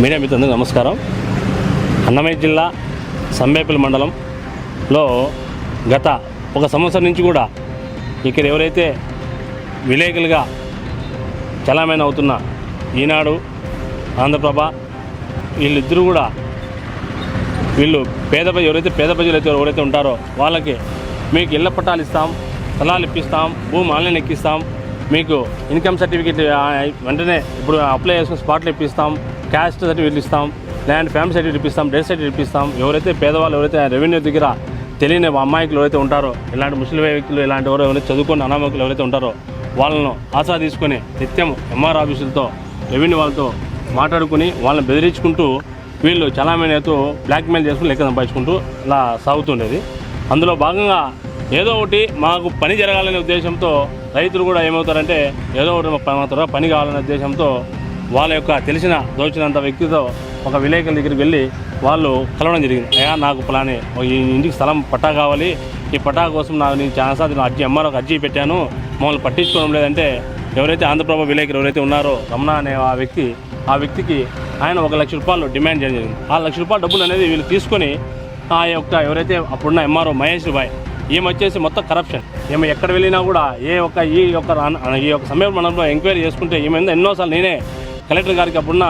Media మిత్రులందరికీ నమస్కారం. అన్నమయ్య జిల్లా సంబేపల్లి మండలంలో గత ఒక సంవత్సరం నుంచి కూడా ఇక్కడ ఎవరైతే విలేకరులుగా చలామణి అవుతున్న ఈనాడు ఆంధ్రప్రభ వీళ్ళిద్దరూ కూడా వీళ్ళు పేద ప్రజలు ఎవరైతే పేద ప్రజలు అయితే ఎవరైతే ఉంటారో వాళ్ళకి మీకు ఇళ్ళ పట్టాలు ఇస్తాం స్థలాలు ఇప్పిస్తాం భూమి ఆన్లైన్ ఎక్కిస్తాం మీకు ఇన్కమ్ సర్టిఫికేట్ వెంటనే ఇప్పుడు అప్లై చేసుకుని స్పాట్లు ఇప్పిస్తాం క్యాస్ట్ సర్టిఫికేట్ ఇస్తాం ల్యాండ్ ఫ్యామిలీ సర్టిఫికేట్ ఇప్పిస్తాం డెత్ సర్టిఫికేట్ ఇప్పిస్తాం. ఎవరైతే పేదవాళ్ళు ఎవరైతే రెవెన్యూ దగ్గర తెలియని అమ్మాయికులు ఎవరైతే ఉంటారో ఇలాంటి ముస్లిం వ్యక్తులు ఇలాంటి ఎవరు ఎవరైతే చదువుకున్న అనామకులు ఎవరైతే ఉంటారో వాళ్ళను ఆశా తీసుకొని నిత్యం ఎంఆర్ ఆఫీసులతో రెవెన్యూ వాళ్ళతో మాట్లాడుకుని వాళ్ళని బెదిరించుకుంటూ వీళ్ళు చలామణితో బ్లాక్మెయిల్ చేసుకుని లెక్క సంపాదించుకుంటూ ఇలా సాగుతుండేది. అందులో భాగంగా ఏదో ఒకటి మాకు పని జరగాలనే ఉద్దేశంతో రైతులు కూడా ఏమవుతారంటే ఏదో ఒకటి మాకు పని కావాలనే ఉద్దేశంతో వాళ్ళ యొక్క తెలిసిన దోచినంత వ్యక్తితో ఒక విలేకరుల దగ్గరికి వెళ్ళి వాళ్ళు కలవడం జరిగింది. అయ్యా నాకు ప్లానే ఈ ఇంటికి స్థలం పట్టా కావాలి. ఈ పట్టా కోసం నాకు నేను చాలాసార్లు అర్జీ ఎంఆర్ఓకి అర్జీ పెట్టాను. మమ్మల్ని పట్టించుకోవడం లేదంటే ఎవరైతే ఆంధ్రప్రభ విలేకరు ఎవరైతే ఉన్నారో రమణ అనే ఆ వ్యక్తి ఆ వ్యక్తికి ఆయన ఒక లక్ష రూపాయలు డిమాండ్ చేయడం జరిగింది. ఆ లక్ష రూపాయల డబ్బులు అనేది వీళ్ళు తీసుకొని ఆ యొక్క ఎవరైతే అప్పుడున్న ఎంఆర్ఓ మహేష్ బాయ్ ఈమె వచ్చేసి మొత్తం కరప్షన్ ఈమె ఎక్కడ వెళ్ళినా కూడా ఏ ఒక్క ఈ యొక్క రాన- ఈ యొక్క సమయం మనలో ఎంక్వైరీ చేసుకుంటే ఈమె ఎన్నోసార్లు నేనే కలెక్టర్ గారికి అప్పుడున్న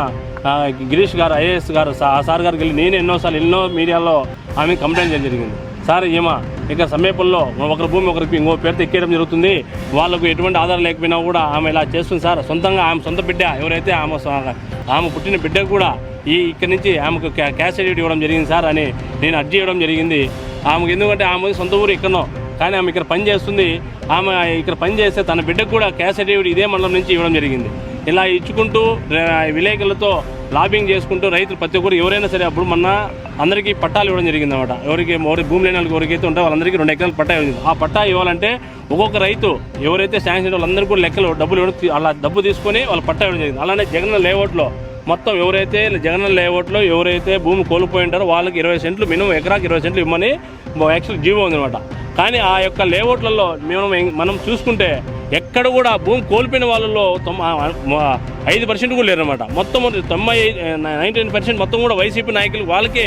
గిరీష్ గారు ఐఏఎస్ గారు ఆ సార్ గారికి వెళ్ళి నేను ఎన్నోసార్లు ఎన్నో మీడియాలో ఆమె కంప్లైంట్ చేయడం జరిగింది. సార్ ఈమె ఇక సమీపంలో ఒకరి భూమి ఒకరికి ఇంకో పేరుతో ఎక్కేయడం జరుగుతుంది. వాళ్ళకు ఎటువంటి ఆధారం లేకపోయినా కూడా ఆమె ఇలా చేస్తుంది సార్. సొంతంగా ఆమె సొంత బిడ్డ ఎవరైతే ఆమె ఆమె పుట్టిన బిడ్డకు కూడా ఈ ఇక్కడి నుంచి ఆమెకు క్యాష్ సర్టిఫికేట్ ఇవ్వడం జరిగింది సార్ అని నేను అర్జీ ఇవ్వడం జరిగింది. ఆమెకు ఎందుకంటే ఆమె సొంత ఊరు ఇక్కడనో కానీ ఆమె ఇక్కడ పని చేస్తుంది. ఆమె ఇక్కడ పని చేస్తే తన బిడ్డకు కూడా క్యాష్ సర్టిఫికేట్ ఇదే మండలం నుంచి ఇవ్వడం జరిగింది. ఇలా ఇచ్చుకుంటూ విలేకరులతో లాబింగ్ చేసుకుంటూ రైతులు ప్రతి ఒక్కరు ఎవరైనా సరే అప్పుడు మొన్న అందరికీ పట్టాలు ఇవ్వడం జరిగింది అనమాట ఎవరికి ఎవరి భూమి లేని వాళ్ళకి ఎవరికైతే ఉంటే వాళ్ళందరికీ రెండు ఎకరాలు పట్టా ఇవ్వడం ఆ పట్టా ఇవ్వాలంటే ఒక్కొక్క రైతు ఎవరైతే శాంక్షన్ వాళ్ళందరికీ కూడా లెక్కలు డబ్బులు ఇవ్వడం అలా డబ్బు తీసుకొని వాళ్ళు పట్టా ఇవ్వడం జరిగింది. అలానే జగన్ లేఅవుట్లో మొత్తం ఎవరైతే జగన్ లేఅవుట్లో ఎవరైతే భూమి కోల్పోయి ఉంటారో వాళ్ళకి ఇరవై సెంట్లు మినిమం ఎకరాకి ఇరవై సెంట్లు ఇవ్వమని యాక్చువల్ జీవో ఉందన్నమాట. కానీ ఆ యొక్క లేఅవుట్లలో మేము మనం చూసుకుంటే ఎక్కడ కూడా భూమి కోల్పోయిన వాళ్ళలో తొమ్మ ఐదు పర్సెంట్ కూడా లేరనమాట మొత్తం తొంభై నైన్టీన్ పర్సెంట్ మొత్తం కూడా వైసీపీ నాయకులు వాళ్ళకే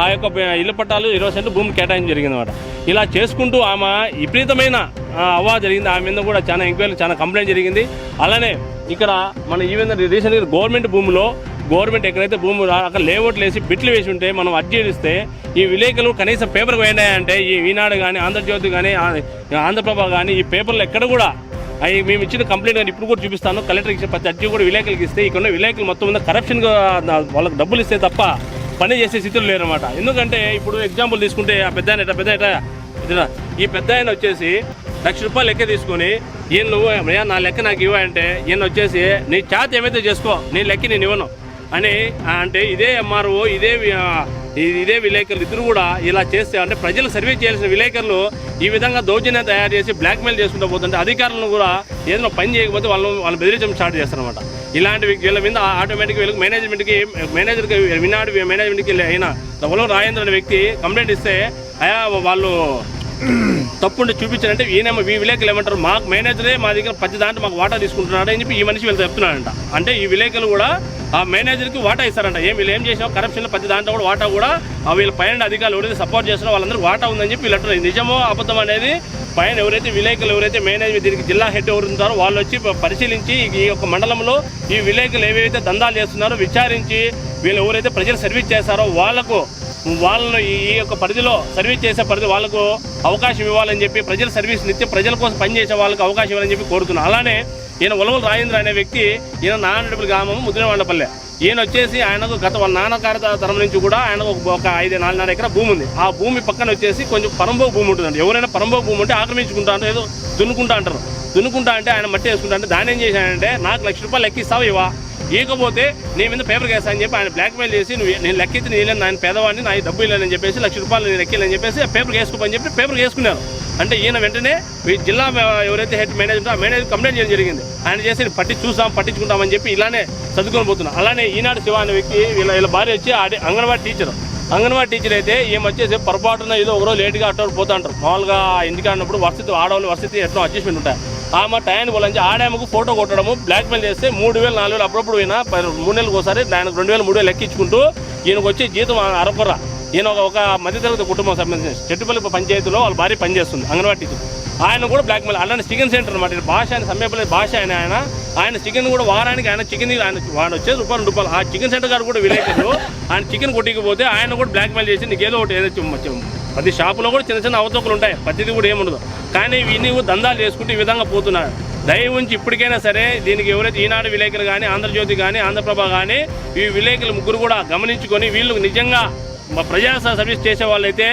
ఆ యొక్క ఇళ్ళ ఇళ్ళ పట్టాలు ఇరవై సెంట్లు భూమి కేటాయించి జరిగిందన్నమాట. ఇలా చేసుకుంటూ ఆమె విపరీతమైన ఆ, అవా జరిగింది. ఆమె మీద కూడా చాలా ఎంక్వైరీ చాలా కంప్లైంట్ జరిగింది. అలానే ఇక్కడ మన ఈవెన్ రీసెంట్గా గవర్నమెంట్ భూమిలో గవర్నమెంట్ ఎక్కడైతే భూమి అక్కడ లేఅవుట్లు వేసి బిట్లు వేసి ఉంటే మనం అర్జీస్తే ఈ విలేకరులు కనీసం పేపర్కి పోయినాయంటే ఈ ఈనాడు కానీ ఆంధ్రజ్యోతి కానీ ఆంధ్రప్రభ కానీ ఈ పేపర్లు ఎక్కడ కూడా అవి మేము ఇచ్చిన కంప్లైంట్ కానీ ఇప్పుడు కూడా చూపిస్తాను. కలెక్టర్ ఇచ్చిన ప్రతి అర్జీ కూడా విలేకరులకు ఇస్తే ఇక్కడ ఉన్న విలేకరులు మొత్తం మీద కరప్షన్గా వాళ్ళకి డబ్బులు ఇస్తే తప్ప పని చేసే స్థితిలో లేరన్నమాట. ఎందుకంటే ఇప్పుడు ఎగ్జాంపుల్ తీసుకుంటే ఆ పెద్ద ఆయన పెద్ద ఆయన ఈ పెద్ద ఆయన వచ్చేసి లక్ష రూపాయలు లెక్క తీసుకొని ఈయన నువ్వు నా లెక్క నాకు ఇవ్వంటే ఈయన వచ్చేసి నీ చేత ఏమైతే చేసుకో నీ లెక్క నేను ఇవ్వను అని అంటే ఇదే ఎంఆర్ఓ ఇదే ఇదే విలేకరులు ఇద్దరు కూడా ఇలా చేస్తే అంటే ప్రజలు సర్వీస్ చేయాల్సిన విలేకరులు ఈ విధంగా దౌర్జన్యం తయారు చేసి బ్లాక్మెయిల్ చేసుకుంటూ పోతుంటే అధికారులను కూడా ఏదైనా పని చేయకపోతే వాళ్ళు వాళ్ళు బెదిరించడం స్టార్ట్ చేస్తారనమాట ఇలాంటి వీళ్ళ మీద ఆటోమేటిక్గా వీళ్ళకి మేనేజ్మెంట్కి మేనేజర్కి వినాడు మేనేజ్మెంట్కి అయిన రవలం రాజేంద్ర అనే వ్యక్తి కంప్లైంట్ ఇస్తే అయా వాళ్ళు తప్పుండి చూపించారంటే ఈయనేమో ఈ విలేకరులు ఏమంటారు మాకు మేనేజరే మా దగ్గర ప్రతి దాంట్లో మాకు వాటా తీసుకుంటున్నాడు అని చెప్పి ఈ మనిషి వీళ్ళు చెప్తున్నాడంట. అంటే ఈ విలేకరులు కూడా ఆ మేనేజర్కి వాటా ఇస్తారంట. ఏం వీళ్ళు ఏం చేసినా కరప్షన్లో ప్రతి దాంట్లో కూడా వాటా కూడా ఆ వీళ్ళ పైన అధికారులు ఎవరైతే సపోర్ట్ చేస్తున్నారో వాళ్ళందరూ వాటా ఉందని చెప్పి వీళ్ళు నిజమో అబద్ధం అనేది పైన ఎవరైతే విలేకరులు ఎవరైతే మేనేజ్ దీనికి జిల్లా హెడ్ ఎవరు ఉంటారో వాళ్ళు వచ్చి పరిశీలించి ఈ యొక్క మండలంలో ఈ విలేకరులు ఏవైతే దందాలు చేస్తున్నారో విచారించి వీళ్ళు ఎవరైతే ప్రజలు సర్వీస్ చేస్తారో వాళ్ళకు వాళ్ళను ఈ ఈ యొక్క పరిధిలో సర్వీస్ చేసే పరిధి వాళ్ళకు అవకాశం ఇవ్వాలని చెప్పి ప్రజల సర్వీస్ నిత్యం ప్రజల కోసం పనిచేసే వాళ్ళకు అవకాశం ఇవ్వాలని చెప్పి కోరుతున్నాను. అలానే ఈయన ఉలవల రాజేంద్ర అనే వ్యక్తి ఈయన నాన్నడపల్లి గ్రామం ముద్రవాండపల్లె ఈయన వచ్చేసి ఆయనకు గత వాళ్ళ నాన్నగారి తరం నుంచి కూడా ఆయనకు ఒక- ఒక ఐదు నాలుగున్నర ఎకరా భూమి ఉంది. ఆ భూమి పక్కన వచ్చేసి కొంచెం పరంభోగ భూమి ఉంటుందండి ఎవరైనా పరంభోగ భూమి ఉంటే ఆక్రమించుకుంటా ఏదో దున్నుకుంటా అంటారు. దున్నుకుంటా అంటే ఆయన మట్టి వేసుకుంటా అంటే దాని ఏం చేశానంటే నాకు లక్ష రూపాయలు లెక్కిస్తావు ఇవా ఇకపోతే నీ మీద పేపర్ వేస్తా అని చెప్పి ఆయన బ్లాక్మెయిల్ చేసి నువ్వు నేను లెక్కెత్తి నేను ఆయన పేదవాడిని నా డబ్బు ఇల్లని చెప్పేసి లక్ష రూపాయలు నేను లెక్కిలని చెప్పేసి పేపర్ వేసుకోమని చెప్పి పేపర్ వేసుకున్నారు అంటే ఈయన వెంటనే జిల్లా ఎవరైతే హెడ్ మేనేజర్ ఉంటే ఆ మేనేజర్ కంప్లైంట్ చేయడం జరిగింది. ఆయన చేసి పట్టి చూసాం పట్టించుకుంటామని చెప్పి ఇలానే చదువుకొని పోతున్నాం. అలానే ఈనాడు శివ అనే వ్యక్తి వీళ్ళ వీళ్ళ భార్య వచ్చి ఆడి అంగన్వాడీ టీచర్. అంగన్వాడీ టీచర్ అయితే ఈమె వచ్చేసి పొరపాటున ఏదో ఒకరోజు లేట్గా అటు పోతా అంటారు. మామూలుగా ఇంటికి ఆడినప్పుడు వసతి ఆడవాళ్ళు వసతి ఎట్లా అడ్జస్ట్మెంట్ ఉంటాయి. ఆమె టయాన్ని పోలంచి ఆడామకు ఫోటో కొట్టడము బ్లాక్మెయిల్ చేస్తే మూడు వేలు నాలుగు వేలు అప్పుడప్పుడు పోయినా ప- మూడు నెలలకు ఒకసారి దానికి రెండు వేలు మూడు వేలు లెక్కించుకుంటూ ఈయనకు వచ్చే జీతం అరకొర్ర ఈయన ఒక ఒక మధ్యతరగతి కుటుంబం సంబంధించిన చెట్టుపల్లి పంచాయతీలో వాళ్ళ భార్య పనిచేస్తుంది అంగన్వాడీ టీచర్. ఆయన కూడా బ్లాక్మెయిల్ అలానే చికెన్ సెంటర్ అనమాట భాష ఆయన సమయపల్లి భాష ఆయన ఆయన ఆయన చికెన్ కూడా వారానికి ఆయన చికెన్ ఆయన వాడు వచ్చేసి రూపాయలు రూపాయలు. ఆ చికెన్ సెంటర్ గారు కూడా విలేకరులు. ఆయన చికెన్ కొట్టికపోతే ఆయన కూడా బ్లాక్మెయిల్ చేసి నీకు ఏదో ఒకటి ఏదో ప్రతి షాపులో కూడా చిన్న చిన్న అవతకులు ఉంటాయి. ప్రతిదీ కూడా ఏముండదు. కానీ ఇవన్నీ దందాలు చేసుకుంటూ ఈ విధంగా పోతున్నారు. దయ ఉంచి ఇప్పటికైనా సరే దీనికి ఎవరైతే ఈనాడు విలేకరులు కానీ ఆంధ్రజ్యోతి కానీ ఆంధ్రప్రభ కానీ ఈ విలేకరులు ముగ్గురు కూడా గమనించుకొని వీళ్ళు నిజంగా మా ప్రజా సర్వీస్ చేసే వాళ్ళైతే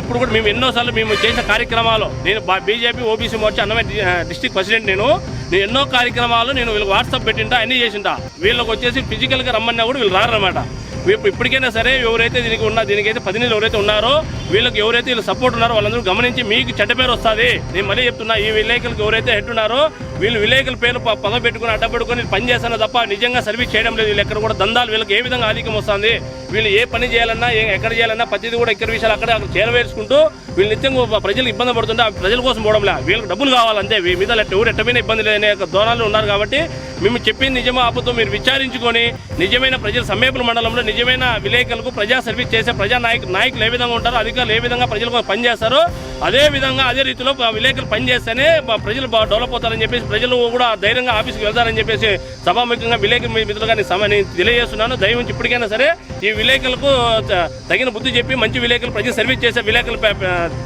ఎప్పుడు కూడా మేము ఎన్నోసార్లు మేము చేసిన కార్యక్రమాలు. నేను BJP OBC Morcha Annamayya district president నేను. నేను ఎన్నో కార్యక్రమాలు నేను వీళ్ళకి వాట్సాప్ పెట్టింటా అన్నీ చేసింటా. వీళ్ళకి వచ్చేసి ఫిజికల్గా రమ్మన్నా కూడా వీళ్ళు రారన్నమాట. ఇప్పటికైనా సరే ఎవరైతే దీనికి ఉన్న దీనికైతే ప్రతినిధులు ఎవరైతే ఉన్నారో వీళ్ళకి ఎవరైతే వీళ్ళు సపోర్ట్ ఉన్నారో వాళ్ళందరూ గమనించి మీకు చెడ్డ పేరు వస్తుంది. నేను మళ్ళీ చెప్తున్నా ఈ విలేకరులకు ఎవరైతే హెడ్ ఉన్నారో వీళ్ళు విలేకరుల పేరు ప- పదవి పెట్టుకుని అడ్డ పెట్టుకుని పని చేస్తాను తప్ప నిజంగా సర్వీస్ చేయడం లేదు. వీళ్ళు ఎక్కడ కూడా దందాలు వీళ్ళకి ఏ విధంగా ఆధిక్యం వస్తుంది? వీళ్ళు ఏ పని చేయాలన్నా ఎక్కడ చేయాలన్నా ప్రతిదీ కూడా ఇక్కడ విషయాలు అక్కడ అక్కడ చేరవేసుకుంటూ వీళ్ళు నిత్యంగా ప్రజలు ఇబ్బంది పడుతుంటే ఆ ప్రజల కోసం పోవడంలే వీళ్ళకి డబ్బులు కావాలంతే వీ మీద ఎవరు ఎట్టమైన ఇబ్బంది లేదనే ఒక ధోరణిలో ఉన్నారు కాబట్టి మేము చెప్పింది నిజమా అబద్ధం మీరు విచారించుకొని నిజమైన ప్రజల సమీపల మండలంలో నిజమైన విలేకరులకు ప్రజా సర్వీస్ చేసే ప్రజా నాయకు నాయకులు ఏ విధంగా ఉంటారో అధికారులు ఏ విధంగా ప్రజల కోసం పనిచేస్తారో అదే విధంగా అదే రీతిలో విలేకరులు పనిచేస్తేనే ప్రజలు బాగా డెవలప్ అవుతారని చెప్పేసి ప్రజలు కూడా ధైర్యంగా ఆఫీస్కి వెళ్తారని చెప్పేసి సభాముఖ్యంగా విలేకరు మిత్రులు మిత్రులుగా సమ నేను తెలియజేస్తున్నాను. దయవుంచి ఇప్పటికైనా సరే ఈ విలేకరులకు త- తగిన బుద్ధి చెప్పి మంచి విలేకరులు ప్రజలు సర్వీస్ చేసే విలేకరులు పె-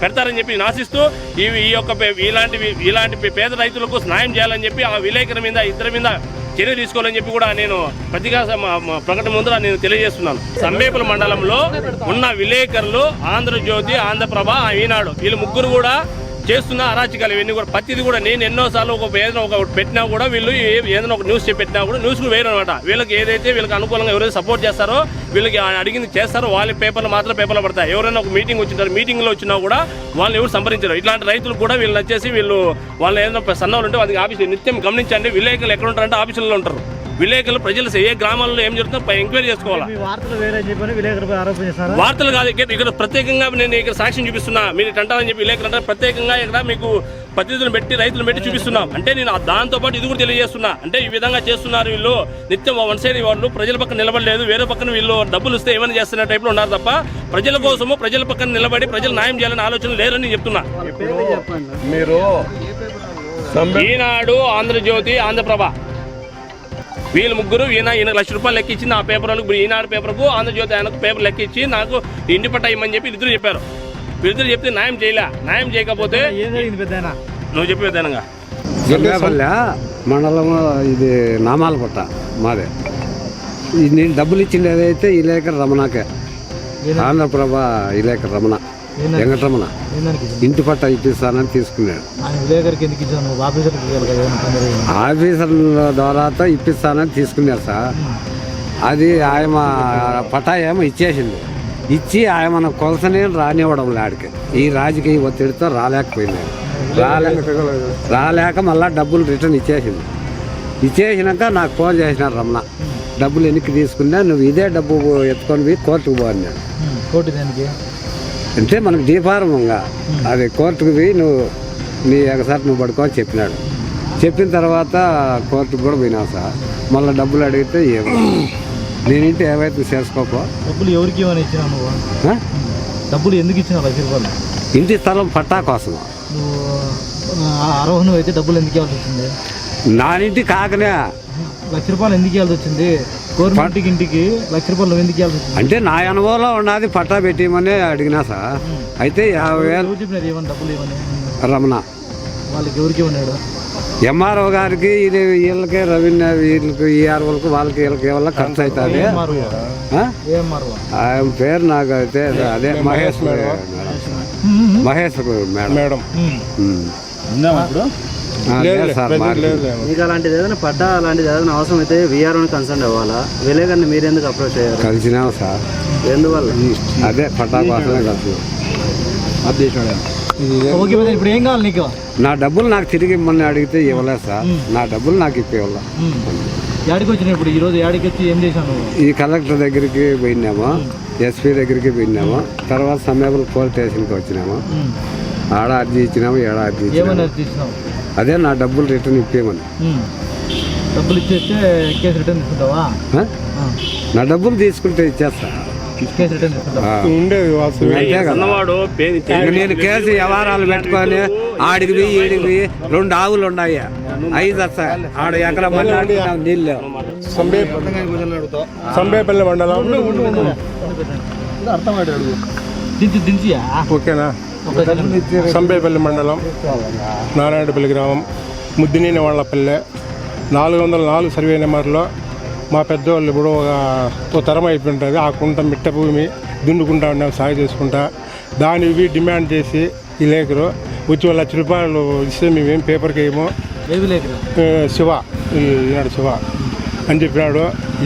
పెడతారని చెప్పి ఆశిస్తూ ఈ ఈ యొక్క ఇలాంటివి ఇలాంటి ఇలాంటి పేద రైతులకు న్యాయం చేయాలని చెప్పి ఆ విలేకరు మీద ఇద్దరి మీద చర్య తీసుకోవాలని చెప్పి కూడా నేను ప్రతిగా ప్రకటన ముందర నేను తెలియజేస్తున్నాను. సంబేపుల మండలంలో ఉన్న విలేకరులు ఆంధ్రజ్యోతి ఆంధ్రప్రభ ఈనాడు వీళ్ళు ముగ్గురు కూడా చేస్తున్న అరాచకాలు ఇవన్నీ కూడా ప్రతిది కూడా నేను ఎన్నోసార్లు ఒక ఏదైనా ఒక పెట్టినా కూడా వీళ్ళు ఏదైనా ఒక న్యూస్ చెప్పినా పెట్టినా కూడా న్యూస్ వేరు అనమాట వీళ్ళకి ఏదైతే వీళ్ళకి అనుకూలంగా ఎవరైతే సపోర్ట్ చేస్తారో వీళ్ళకి అడిగింది చేస్తారో వాళ్ళ పేపర్లు మాత్రం పేపర్లు పడతాయి. ఎవరైనా ఒక మీటింగ్ వచ్చింటారు మీటింగ్లో వచ్చినా కూడా వాళ్ళని ఎవరు సంప్రదించారు. ఇట్లాంటి రైతులు కూడా వీళ్ళు వచ్చేసి వీళ్ళు వాళ్ళు ఏదైనా సన్నవాళ్ళు ఉంటే వాళ్ళకి ఆఫీసులు నిత్యం గమనించండి. విలేకరులు ఎక్కడ ఉంటారంటే ఆఫీసుల్లో ఉంటారు. విలేకరులు ప్రజలు ఏ గ్రామాల్లో ఏం జరుగుతుందో ఎంక్వైరీ చేసుకోవాలి? మీ వార్తలు వేరే అని చెప్పని విలేకరుపై ఆరోపణ చేస్తారా వార్తలు కాదు ఇక్కడ ప్రత్యేకంగా నేను ఇక్కడ సాక్ష్యం చూపిస్తున్నా. మీరు అంటారని చెప్పి విలేకరు అంటే ప్రత్యేకంగా ఇక్కడ మీకు ప్రతినిధులను పెట్టి రైతులను పెట్టి చూపిస్తున్నాం. అంటే నేను ఆ దాంతో పాటు ఇది కూడా తెలియజేస్తున్నా. అంటే ఈ విధంగా చేస్తున్నారు వీళ్ళు. నిత్యం వన్ సైడ్ వాళ్ళు ప్రజల పక్కన నిలబడలేదు. వేరే పక్కన వీళ్ళు డబ్బులు ఇస్తే ఏమైనా చేస్తున్న టైప్లో ఉన్నారు తప్ప ప్రజల కోసము ప్రజల పక్కన నిలబడి ప్రజలు న్యాయం చేయాలని ఆలోచన లేరని నేను చెప్తున్నా ఈనాడు ఆంధ్రజ్యోతి ఆంధ్రప్రభ వీళ్ళు ముగ్గురు ఈయన ఈయన లక్ష రూపాయలు లెక్కించి నా పేపర్ వాళ్ళకి ఈనాడు పేపర్కు ఆంధ్రజ్యోతి ఆయనకు పేపర్ లెక్కించి నాకు ఇంటి పట్ట ఇమ్మని చెప్పి ఇద్దరు చెప్పారు. వీళ్ళిద్దరు చెప్తే న్యాయం చేయలే. న్యాయం చేయకపోతే నువ్వు చెప్పి జొన్నపల్లె మండలం ఇది నామాల పుట్ట మాదే. నేను డబ్బులు ఇచ్చింది ఏదైతే ఇలేకర్ రమణకే. ఆంధ్రప్రభ ఇలేకర్ రమణ. వెంకటరమణ. ఇంటి పట్ట ఇప్పిస్తానని తీసుకున్నాడు? ఆఫీసర్ల ద్వారా ఇప్పిస్తానని తీసుకున్నారు సార్. అది ఆయన పటా ఏమో ఇచ్చేసింది ఇచ్చి ఆయన కొలసనే రానివ్వడం లాడికి ఈ రాజకీయ ఒత్తిడితో రాలేకపోయినాడు. రాలేక రాలేక మళ్ళా డబ్బులు రిటర్న్ ఇచ్చేసింది ఇచ్చేసినాక నాకు ఫోన్ చేసినారు రమణ. డబ్బులు వెనక్కి తీసుకున్నా? నువ్వు ఇదే డబ్బు ఎత్తుకొని పోయి కోర్టుకు పో అన్నాడు. ఉమ్, కోర్టు దానికి? అంటే మనకు డీఫార్మంగా అది కోర్టుకు పోయి నువ్వు నీ ఒకసారి నువ్వు పడుకో అని చెప్పినాడు. చెప్పిన తర్వాత కోర్టుకు కూడా పోయినావు సార్. మళ్ళీ డబ్బులు అడిగితే ఏమో. నేనింటి ఏవైతే చేసుకోపో? డబ్బులు ఎవరికి నువ్వు? ఆ? డబ్బులు ఎందుకు ఇచ్చినావు లక్ష రూపాయలు ఇంటి స్థలం పట్టా కోసం. అర్హును అయితే డబ్బులు ఎందుకు ఇవ్వాల్సి వచ్చింది? నా ఇంటి కాకనే. లక్ష రూపాయలు ఎందుకు ఇవ్వాల్సి వచ్చింది? గవర్నమెంట్ ఇంటికి లక్ష రూపాయలు నువ్వు ఎందుకు ఇవ్వాల్సి వచ్చింది? అంటే నా అనుభవంలో ఉన్నది పట్టా పెట్టిమని అడిగినా సార్. అయితే యాభై వేలు చెప్పినారు? ఏమన్నా డబ్బులు ఇవ్వని రమణ. వాళ్ళకి ఎవరికి ఇవ్వనాడు ఎంఆర్ఓ గారికి ఇది వీళ్ళకి రవీంద్ర వీళ్ళకి ఈఆర్ఓలకు వాళ్ళకి వీళ్ళకి వల్ల ఖర్చు అవుతుంది? ఆయన పేరు నాకు అయితే అదే Mahesh madam. Mahesh madam. Madam. మాకు మీకు అలాంటిది ఏదైనా పడ్డా అలాంటిది ఏదైనా అవసరం అయితే వీఆర్ఓని కన్సర్న్ అవ్వాలా? విలేకరిని మీరు ఎందుకు అప్రోచ్ అయ్యారు కలిసినాం సార్. ఎందువల్ల? అదే పట్టా కోసమే పెద్ద ఇప్పుడు ఏం కావాలి నీకు? నా డబ్బులు నాకు తిరిగి ఇమ్మని అడిగితే ఇవ్వలేదు సార్. నా డబ్బులు నాకు ఇప్పేవాళ్ళ. యాడికి ఈ రోజు యాడికి వచ్చి ఏం చేశావు నువ్వు? ఈ కలెక్టర్ దగ్గరికి పోయినాము. ఎస్పీ దగ్గరికి పోయినాము. తర్వాత సమయపుల్ పోలీస్ స్టేషన్కి వచ్చినాము. ఆడ అర్జీ ఇచ్చినాము ఏడ అర్జీ ఇచ్చినాము. అర్జీ ఇచ్చినావు? అదే నా డబ్బులు రిటర్న్ ఇప్పేయమని. ఉమ్. డబ్బులు ఇచ్చేస్తే కేసు రిటర్న్ తీసుకుంటావా. నా డబ్బులు తీసుకుంటే ఇచ్చేస్తా. నేను కేసు వ్యవహారాలు పెట్టుకొని ఆడికి పోయి ఈడికి పోయి రెండు ఆవులు ఉన్నాయి. ఐదు ఆడ ఎకరా మళ్ళీ నీళ్ళు సంబేపల్లి మండలం. ఓకేనా. సంబేపల్లి మండలం నారాయణపల్లి గ్రామం ముద్దినేని వాళ్ళపల్లె నాలుగు వందల నాలుగు సర్వే నెంబర్లో మా పెద్దవాళ్ళు ఇప్పుడు ఒక తరం అయిపోయింటుంది ఆ కుంట మిట్ట భూమి దున్నుకుంటా ఉన్నాం సాగు చేసుకుంటా. దానికి డిమాండ్ చేసి ఈ లేఖరు వచ్చి లక్ష రూపాయలు ఇస్తే మేమేం పేపర్కి వేయము ఏవి లేకురా? ఏ, శివ ఈ ఈనాడు శివ. అని చెప్పినాడు.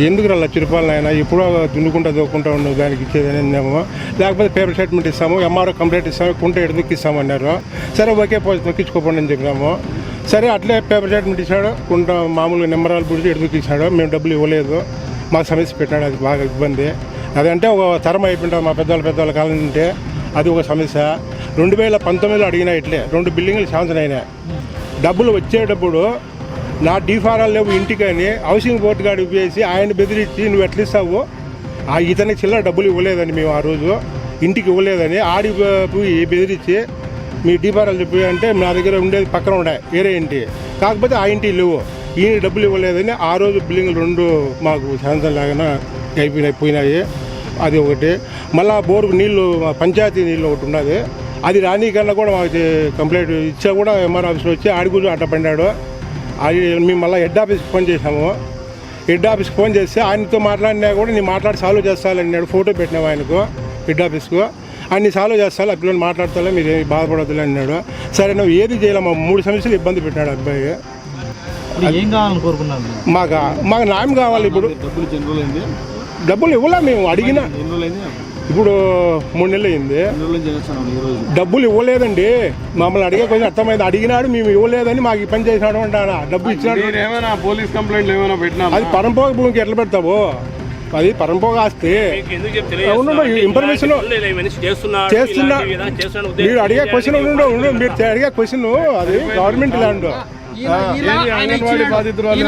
ఎందుకు రా లక్ష రూపాయలు అయినా ఎప్పుడో దున్నుకుంటా దోకుంటా ఉండవు దానికి ఇచ్చేదని అన్నాము లేకపోతే పేపర్ స్టేట్మెంట్ ఇస్తాము ఎంఆర్ఓ కంప్లైంట్ ఇస్తాము కుంట ఎడుదుకి ఇస్తామన్నారు సరే ఓకే పోయి తొక్కించుకోపోండి అని చెప్పినాము. సరే అట్లే పేపర్ స్టేట్మెంట్ ఇచ్చాడు. కుంట మామూలుగా నెంబరాలు పుడిచి ఎడుదుకి ఇచ్చాడు మేము డబ్బులు ఇవ్వలేదు. మాకు సమస్య పెట్టాడు అది బాగా ఇబ్బంది. అదంటే ఒక తరం అయిపోయింటాం మా పెద్దవాళ్ళ పెద్దవాళ్ళ కాలం ఉంటే అది ఒక సమస్య. రెండు వేల పంతొమ్మిదిలో అడిగినా ఇట్లే. రెండు బిల్డింగ్లు శాంక్షన్ అయినాయి డబ్బులు వచ్చేటప్పుడు నా డీఫారాలు లేవు ఇంటికని. హౌసింగ్ బోర్డు కాడికి ఉపయోగించి ఆయన బెదిరించి నువ్వు ఎట్లా ఇస్తావు? ఆ ఇతనికి చిల్లర డబ్బులు ఇవ్వలేదని మేము ఆ రోజు ఇంటికి ఇవ్వలేదని ఆడి పోయి బెదిరించి మీ డీఫారాలు చెప్పి అంటే నా దగ్గర ఉండేది పక్కన ఉండే వేరే ఇంటి. కాకపోతే ఆ ఇంటి లేవు. ఈయన డబ్బులు ఇవ్వలేదని ఆ రోజు బిల్డింగ్ రెండు మాకు శాంతం లాగానే అయిపోయినాయి పోయినాయి. అది ఒకటి. మళ్ళీ బోరు నీళ్ళు పంచాయతీ నీళ్ళు ఒకటి ఉన్నది. అది రానీకన్నా కూడా మాకు కంప్లైంట్ ఇచ్చా కూడా ఎంఆర్ ఆఫీస్లో వచ్చి ఆడి గురించి అడ్డ పడినాడు మేము మళ్ళీ హెడ్ ఆఫీస్కి ఫోన్ చేసాము హెడ్ ఆఫీస్కి ఫోన్ చేస్తే ఆయనతో మాట్లాడినా కూడా నేను మాట్లాడి సాల్వ్ చేస్తానన్నాడు ఫోటో పెట్టినావు ఆయనకు హెడ్ ఆఫీస్కు. అన్ని సాల్వ్ చేస్తాను అప్పుడు మాట్లాడతా మీరు ఏమి బాధపడద్దులే అన్నాడు. సరే నువ్వు ఏది చేయలేము మూడు సమస్యలు ఇబ్బంది పెట్టాడు అబ్బాయి. ఏం కావాలని కోరుకున్నాను మాకు మాకు న్యాయం కావాలి ఇప్పుడు. డబ్బులు ఇవ్వలే మేము అడిగిన. ఇప్పుడు మూడు నెలలు అయింది. డబ్బులు ఇవ్వలేదండి. మమ్మల్ని అడిగే కొంచెం అర్థమైంది. అడిగినాడు మేము ఇవ్వలేదని మాకు ఈ పని చేసినాడు అంటానా డబ్బు ఇచ్చినాడు ఏమైనా పోలీస్ కంప్లైంట్లు ఏమైనా పెట్టినా? అది పరంపోగ భూమికి ఎట్లా పెడతావు? అది పరంపోగ ఆస్తి. చేస్తున్నాడు? చేస్తున్నా ఇలాంటివి ఏదైనా చేస్తున్నాడు మీరు అడిగే క్వశ్చన్ ఉండు ఉండు. మీరు అడిగే క్వశ్చన్ అది గవర్నమెంట్ ల్యాండ్ బాధితురాలు